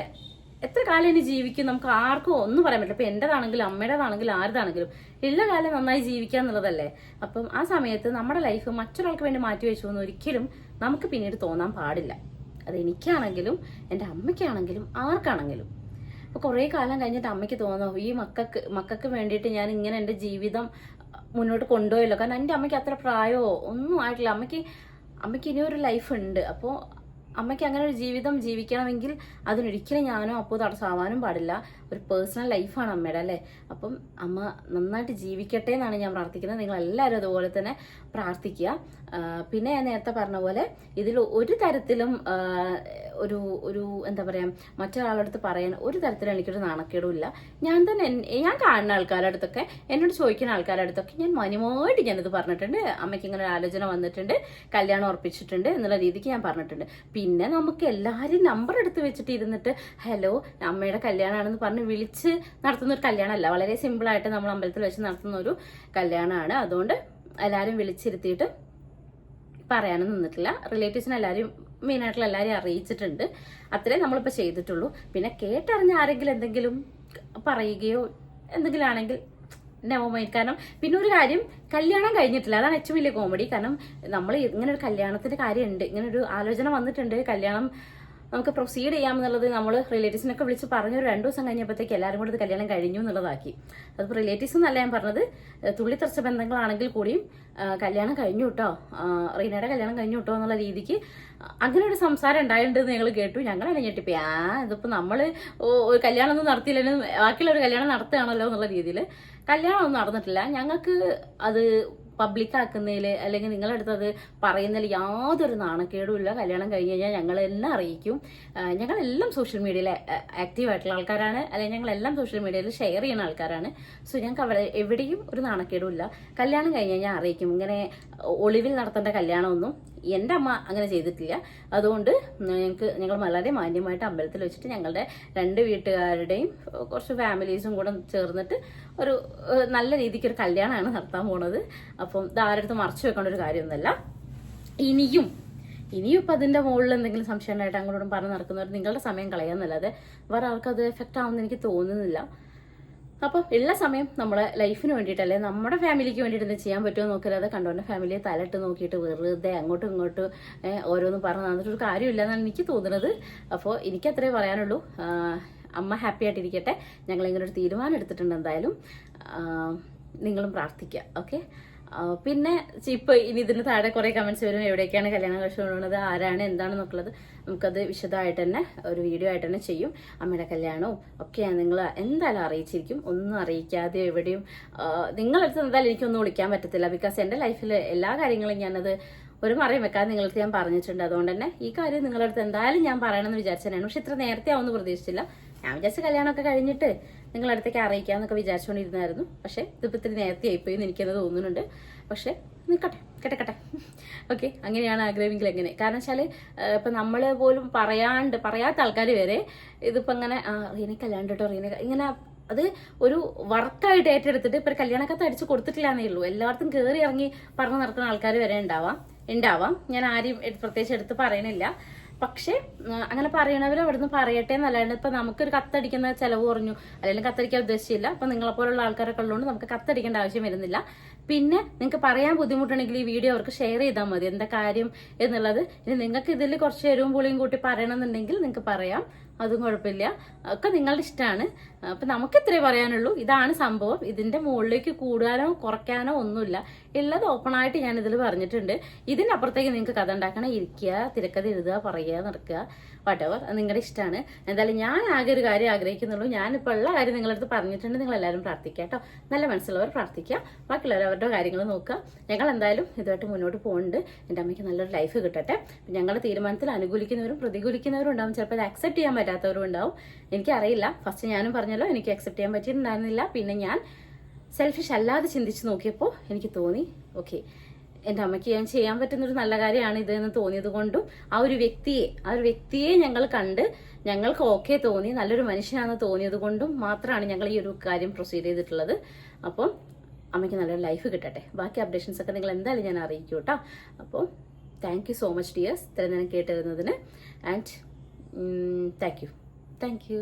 എത്ര കാലം ഇനി ജീവിക്കും? നമുക്ക് ആർക്കും ഒന്നും പറയാൻ പറ്റില്ല. ഇപ്പൊ എന്റേതാണെങ്കിലും അമ്മയുടേതാണെങ്കിലും ആരുതാണെങ്കിലും ഉള്ള കാലം നന്നായി ജീവിക്കുക എന്നുള്ളതല്ലേ? അപ്പം ആ സമയത്ത് നമ്മുടെ ലൈഫ് മറ്റൊരാൾക്ക് വേണ്ടി മാറ്റി വെച്ചു എന്ന് ഒരിക്കലും നമുക്ക് പിന്നീട് തോന്നാൻ പാടില്ല. അത് എനിക്കാണെങ്കിലും എന്റെ അമ്മയ്ക്കാണെങ്കിലും ആർക്കാണെങ്കിലും. അപ്പോൾ കുറേ കാലം കഴിഞ്ഞിട്ട് അമ്മയ്ക്ക് തോന്നാം ഈ മക്കൾക്ക് മക്കൾക്ക് വേണ്ടിയിട്ട് ഞാൻ ഇങ്ങനെ എന്റെ ജീവിതം മുന്നോട്ട് കൊണ്ടുപോയല്ലോ. കാരണം എന്റെ അമ്മയ്ക്ക് അത്ര പ്രായമോ ഒന്നും ആയിട്ടില്ല. അമ്മയ്ക്ക് അമ്മയ്ക്ക് ഇനിയൊരു ലൈഫ് ഉണ്ട്. അപ്പോൾ അമ്മയ്ക്ക് അങ്ങനെ ഒരു ജീവിതം ജീവിക്കണമെങ്കിൽ അതിനൊരിക്കലും ഞാനോ അപ്പോൾ തടസ്സമാവാനും പാടില്ല. ഒരു പേഴ്സണൽ ലൈഫാണ് അമ്മയുടെ അല്ലേ? അപ്പം അമ്മ നന്നായിട്ട് ജീവിക്കട്ടെ എന്നാണ് ഞാൻ പ്രാർത്ഥിക്കുന്നത്. നിങ്ങൾ എല്ലാവരും അതുപോലെ തന്നെ പ്രാർത്ഥിക്കുക. പിന്നെ ഞാൻ നേരത്തെ പറഞ്ഞ പോലെ ഇതിൽ ഒരു തരത്തിലും ഒരു ഒരു എന്താ പറയാ മറ്റൊരാളുടെ അടുത്ത് പറയാൻ ഒരു തരത്തിലും എനിക്കൊരു നാണക്കേടും ഇല്ല. ഞാൻ തന്നെ ഞാൻ കാണുന്ന ആൾക്കാരുടെ അടുത്തൊക്കെ എന്നോട് ചോദിക്കുന്ന ആൾക്കാരുടെ അടുത്തൊക്കെ ഞാൻ മാന്യമായിട്ട് ഞാനിത് പറഞ്ഞിട്ടുണ്ട്. അമ്മയ്ക്ക് ഇങ്ങനെ ഒരു ആലോചന വന്നിട്ടുണ്ട്. കല്യാണം ഉറപ്പിച്ചിട്ടുണ്ട് എന്നുള്ള രീതിക്ക് ഞാൻ പറഞ്ഞിട്ടുണ്ട്. പിന്നെ നമുക്ക് എല്ലാവരും നമ്പർ എടുത്ത് വെച്ചിട്ട് ഇരുന്നിട്ട് ഹലോ അമ്മയുടെ കല്യാണമാണെന്ന് പറഞ്ഞ് വിളിച്ച് നടത്തുന്ന ഒരു കല്യാണമല്ല. വളരെ സിമ്പിളായിട്ട് നമ്മൾ അമ്പലത്തിൽ വെച്ച് നടത്തുന്ന ഒരു കല്യാണമാണ്. അതുകൊണ്ട് എല്ലാവരും വിളിച്ചിരുത്തിയിട്ട് പറയാനും നിന്നിട്ടില്ല. റിലേറ്റീവ്സിനെ എല്ലാവരും മെയിനായിട്ടുള്ള എല്ലാവരെയും അറിയിച്ചിട്ടുണ്ട്. അത്രേ നമ്മളിപ്പോൾ ചെയ്തിട്ടുള്ളൂ. പിന്നെ കേട്ടറിഞ്ഞ ആരെങ്കിലും എന്തെങ്കിലും പറയുകയോ എന്തെങ്കിലും ആണെങ്കിൽ മൈൻഡ് കാരണം പിന്നെ ഒരു കാര്യം കല്യാണം കഴിഞ്ഞിട്ടില്ല. അതാണ് ഏറ്റവും വലിയ കോമഡി കാരണം നമ്മൾ ഇങ്ങനെ ഒരു കല്യാണത്തിന്റെ കാര്യമുണ്ട്. ഇങ്ങനെ ഒരു ആലോചന വന്നിട്ടുണ്ട്. കല്യാണം നമുക്ക് പ്രൊസീഡ് ചെയ്യാമെന്നുള്ളത് നമ്മൾ റിലേറ്റീവ്സിനൊക്കെ വിളിച്ച് പറഞ്ഞു ഒരു രണ്ടു ദിവസം കഴിഞ്ഞപ്പോഴത്തേക്ക് എല്ലാവരും കൂടെ കല്യാണം കഴിഞ്ഞു എന്നുള്ളതാക്കി. അതിപ്പോൾ റിലേറ്റീവ്സ് എന്നല്ല ഞാൻ പറഞ്ഞത്. തുള്ളിത്തറച്ച ബന്ധങ്ങളാണെങ്കിൽ കൂടിയും കല്യാണം കഴിഞ്ഞു കേട്ടോ. റീനയുടെ കല്യാണം കഴിഞ്ഞു കേട്ടോ എന്നുള്ള രീതിക്ക് അങ്ങനെ ഒരു സംസാരം ഉണ്ടായിട്ടുണ്ടെന്ന് ഞങ്ങൾ കേട്ടു. ഞങ്ങൾ ഞെട്ടിപ്പോയി. ആ ഇതിപ്പോൾ നമ്മൾ ഒരു കല്യാണം ഒന്നും നടത്തിയില്ലെങ്കിലും ബാക്കിയുള്ള ഒരു കല്യാണം നടത്തുകയാണല്ലോ എന്നുള്ള രീതിയിൽ കല്യാണം ഒന്നും നടന്നിട്ടില്ല. ഞങ്ങൾക്ക് അത് പബ്ലിക് ആക്കുന്നതിൽ അല്ലെങ്കിൽ നിങ്ങളുടെ അടുത്തത് അത് പറയുന്നതിൽ യാതൊരു നാണക്കേടും ഇല്ല. കല്യാണം കഴിഞ്ഞ് കഴിഞ്ഞാൽ ഞങ്ങളെല്ലാം അറിയിക്കും. ഞങ്ങളെല്ലാം സോഷ്യൽ മീഡിയയിൽ ആക്റ്റീവ് ആയിട്ടുള്ള ആൾക്കാരാണ്. അല്ലെങ്കിൽ ഞങ്ങളെല്ലാം സോഷ്യൽ മീഡിയയിൽ ഷെയർ ചെയ്യുന്ന ആൾക്കാരാണ്. സോ ഞങ്ങൾക്ക് അവിടെ എവിടെയും ഒരു നാണക്കേടും ഇല്ല. കല്യാണം കഴിഞ്ഞ് കഴിഞ്ഞാൽ അറിയിക്കും. ഇങ്ങനെ ഒളിവിൽ നടത്തേണ്ട കല്യാണമൊന്നും എന്റെ അമ്മ അങ്ങനെ ചെയ്തിട്ടില്ല. അതുകൊണ്ട് ഞങ്ങൾക്ക് ഞങ്ങൾ വളരെ മാന്യമായിട്ട് അമ്പലത്തിൽ വെച്ചിട്ട് ഞങ്ങളുടെ രണ്ട് വീട്ടുകാരുടെയും കുറച്ച് ഫാമിലീസും കൂടെ ചേർന്നിട്ട് ഒരു നല്ല രീതിക്ക് ഒരു കല്യാണമാണ് നടത്താൻ പോണത്. അപ്പം ഇത് ആരെടുത്ത് മറച്ചു വെക്കേണ്ട ഒരു കാര്യമൊന്നുമല്ല. ഇനിയും ഇനിയും ഇപ്പം അതിന്റെ മുകളിൽ എന്തെങ്കിലും സംശയം ഉണ്ടായിട്ട് അങ്ങോട്ടും പറഞ്ഞ് നടക്കുന്നവർ നിങ്ങളുടെ സമയം കളയാന്നല്ലാതെ വേറെ ആർക്കും അത് എഫക്റ്റ് ആവുമെന്ന് എനിക്ക് തോന്നുന്നില്ല. അപ്പോൾ ഉള്ള സമയം നമ്മളെ ലൈഫിന് വേണ്ടിയിട്ടല്ലേ നമ്മുടെ ഫാമിലിക്ക് വേണ്ടിയിട്ട് ചെയ്യാൻ പറ്റുമോ നോക്കരുത് കണ്ടോന്റെ ഫാമിലിയെ തലട്ട് നോക്കിയിട്ട് വെറുതെ അങ്ങോട്ടും ഇങ്ങോട്ടും ഓരോന്നും പറഞ്ഞു തന്നിട്ടൊരു കാര്യമില്ല എന്നാണ് എനിക്ക് തോന്നുന്നത്. അപ്പോൾ എനിക്കത്രേ പറയാനുള്ളൂ. അമ്മ ഹാപ്പി ആയിട്ടിരിക്കട്ടെ. ഞങ്ങൾ ഇങ്ങനെ ഒരു തീരുമാനം എടുത്തിട്ടുണ്ട് എന്തായാലും. നിങ്ങളും പ്രാർത്ഥിക്കുക. ഓക്കെ പിന്നെ ഇപ്പൊ ഇനി ഇതിന് താഴെ കുറെ കമന്റ്സ് വരും. എവിടേക്കാണ് കല്യാണം കൊണ്ടുപോകുന്നത് ആരാണ്? എന്താണ് എന്താണെന്നൊക്കെയുള്ളത് നമുക്കത് വിശദമായിട്ട് തന്നെ ഒരു വീഡിയോ ആയിട്ട് തന്നെ ചെയ്യും. അമ്മയുടെ കല്യാണവും ഒക്കെയാണ് നിങ്ങൾ എന്തായാലും അറിയിച്ചിരിക്കും. ഒന്നും അറിയിക്കാതെ എവിടെയും നിങ്ങളടുത്ത് എന്തായാലും എനിക്കൊന്നും വിളിക്കാൻ പറ്റത്തില്ല. ബിക്കോസ് എന്റെ ലൈഫിൽ എല്ലാ കാര്യങ്ങളും ഞാനത് ഒരു മറിയും വെക്കാതെ നിങ്ങളടുത്ത് ഞാൻ പറഞ്ഞിട്ടുണ്ട്. അതുകൊണ്ട് തന്നെ ഈ കാര്യം നിങ്ങളടുത്ത് എന്തായാലും ഞാൻ പറയണമെന്ന് വിചാരിച്ചതാണ് പക്ഷെ ഇത്ര നേരത്തെ ആവുമെന്ന് പ്രതീക്ഷിച്ചില്ല. ഞാൻ വിചാരിച്ച കല്യാണമൊക്കെ കഴിഞ്ഞിട്ട് നിങ്ങളുടെ അടുത്തേക്ക് അറിയിക്കാന്നൊക്കെ വിചാരിച്ചുകൊണ്ടിരുന്നായിരുന്നു പക്ഷെ ഇതിപ്പോൾ ഇത്തിരി നേരത്തെ ആയിപ്പോയി എന്ന് എനിക്കത് തോന്നുന്നുണ്ട്. പക്ഷെ നിൽക്കട്ടെ കേട്ടെ ഓക്കെ അങ്ങനെയാണ് ആഗ്രഹമെങ്കിൽ എങ്ങനെ? കാരണം വെച്ചാൽ ഇപ്പം നമ്മൾ പോലും പറയാണ്ട് പറയാത്ത ആൾക്കാർ വരെ ഇതിപ്പോൾ അങ്ങനെ അല്ലാണ്ട് കേട്ടോ റീന ഇങ്ങനെ അത് ഒരു വർക്കായിട്ട് ഏറ്റെടുത്തിട്ട് ഇപ്പൊ കല്യാണക്കത്ത് അടിച്ച് കൊടുത്തിട്ടില്ലാന്നേ ഉള്ളൂ. എല്ലാവർക്കും കയറി ഇറങ്ങി പറഞ്ഞു നടക്കുന്ന ആൾക്കാർ വരെ ഉണ്ടാവാം. ഉണ്ടാവാം. ഞാൻ ആരെയും പ്രത്യേകിച്ച് എടുത്ത് പറയണില്ല. പക്ഷേ അങ്ങനെ പറയണവർ അവിടുന്ന് പറയട്ടെ എന്നല്ലാണ്ട് ഇപ്പൊ നമുക്കൊരു കത്തടിക്കുന്ന ചെലവ് കുറഞ്ഞു. അല്ലെങ്കിൽ കത്തടിക്കാൻ ഉദ്ദേശിച്ചില്ല. അപ്പൊ നിങ്ങളെപ്പോലുള്ള ആൾക്കാരൊക്കെ ഉള്ളതുകൊണ്ട് നമുക്ക് കത്തടിക്കേണ്ട ആവശ്യം വരുന്നില്ല. പിന്നെ നിങ്ങൾക്ക് പറയാൻ ബുദ്ധിമുട്ടുണ്ടെങ്കിൽ ഈ വീഡിയോ അവർക്ക് ഷെയർ ചെയ്താൽ മതി. എന്താ കാര്യം എന്നുള്ളത്. ഇനി നിങ്ങൾക്ക് ഇതിൽ കുറച്ച് എരിവും പുളിയും കൂട്ടി പറയണമെന്നുണ്ടെങ്കിൽ നിങ്ങൾക്ക് പറയാം. അതും കുഴപ്പമില്ല. ഒക്കെ നിങ്ങളുടെ ഇഷ്ടമാണ്. അപ്പൊ നമുക്ക് ഇത്രേ പറയാനുള്ളൂ. ഇതാണ് സംഭവം. ഇതിന്റെ മുകളിലേക്ക് കൂടാനോ കുറയ്ക്കാനോ ഒന്നുമില്ല. ഉള്ളത് ഓപ്പൺ ആയിട്ട് ഞാൻ ഇതിൽ പറഞ്ഞിട്ടുണ്ട്. ഇതിനപ്പുറത്തേക്ക് നിങ്ങൾക്ക് കഥ ഉണ്ടാക്കണം ഇരിക്കുക തിരക്കഥ എഴുതുക പറയുക നടക്കുക വട്ടവർ നിങ്ങളുടെ ഇഷ്ടമാണ്. എന്തായാലും ഞാൻ ആകെ ഒരു കാര്യം ആഗ്രഹിക്കുന്നുള്ളൂ. ഞാനിപ്പോൾ ഉള്ള കാര്യം നിങ്ങളടുത്ത് പറഞ്ഞിട്ടുണ്ട്. നിങ്ങൾ എല്ലാവരും പ്രാർത്ഥിക്കുക കേട്ടോ. നല്ല മനസ്സുള്ളവർ പ്രാർത്ഥിക്കുക. ബാക്കിയുള്ളവർ അവരുടെ കാര്യങ്ങൾ നോക്കുക. ഞങ്ങൾ എന്തായാലും ഇതുമായിട്ട് മുന്നോട്ട് പോകുന്നുണ്ട് എന്റെ അമ്മയ്ക്ക് നല്ലൊരു ലൈഫ് കിട്ടട്ടെ. ഞങ്ങളുടെ തീരുമാനത്തിൽ അനുകൂലിക്കുന്നവരും പ്രതികൂലിക്കുന്നവരും ഉണ്ടാവും. ചിലപ്പോൾ അത് അക്സെപ്റ്റ് ചെയ്യാൻ പറ്റാത്തവരും ഉണ്ടാവും. എനിക്കറിയില്ല. ഫസ്റ്റ് ഞാനും പറഞ്ഞല്ലോ എനിക്ക് അക്സെപ്റ്റ് ചെയ്യാൻ പറ്റിയിട്ടുണ്ടായിരുന്നില്ല. പിന്നെ ഞാൻ സെൽഫിഷ് അല്ലാതെ ചിന്തിച്ച് നോക്കിയപ്പോൾ എനിക്ക് തോന്നി ഓക്കെ എന്റെ അമ്മയ്ക്ക് ഞാൻ ചെയ്യാൻ പറ്റുന്നൊരു നല്ല കാര്യമാണ് ഇത് എന്ന് തോന്നിയത് കൊണ്ടും ആ ഒരു വ്യക്തിയെ ആ ഒരു വ്യക്തിയെ ഞങ്ങൾ കണ്ട് ഞങ്ങൾക്ക് ഓക്കെ തോന്നി നല്ലൊരു മനുഷ്യനാണെന്ന് തോന്നിയത് കൊണ്ടും മാത്രമാണ് ഞങ്ങൾ ഈ ഒരു കാര്യം പ്രൊസീഡ് ചെയ്തിട്ടുള്ളത്. അപ്പം അമ്മയ്ക്ക് നല്ലൊരു ലൈഫ് കിട്ടട്ടെ. ബാക്കി അപ്ഡേഷൻസ് ഒക്കെ നിങ്ങൾ എന്തായാലും ഞാൻ അറിയിക്കും കേട്ടോ അപ്പോൾ thank you so much dears ഇത്രയും നേരം കേട്ടിരുന്നതിന് and thank you thank you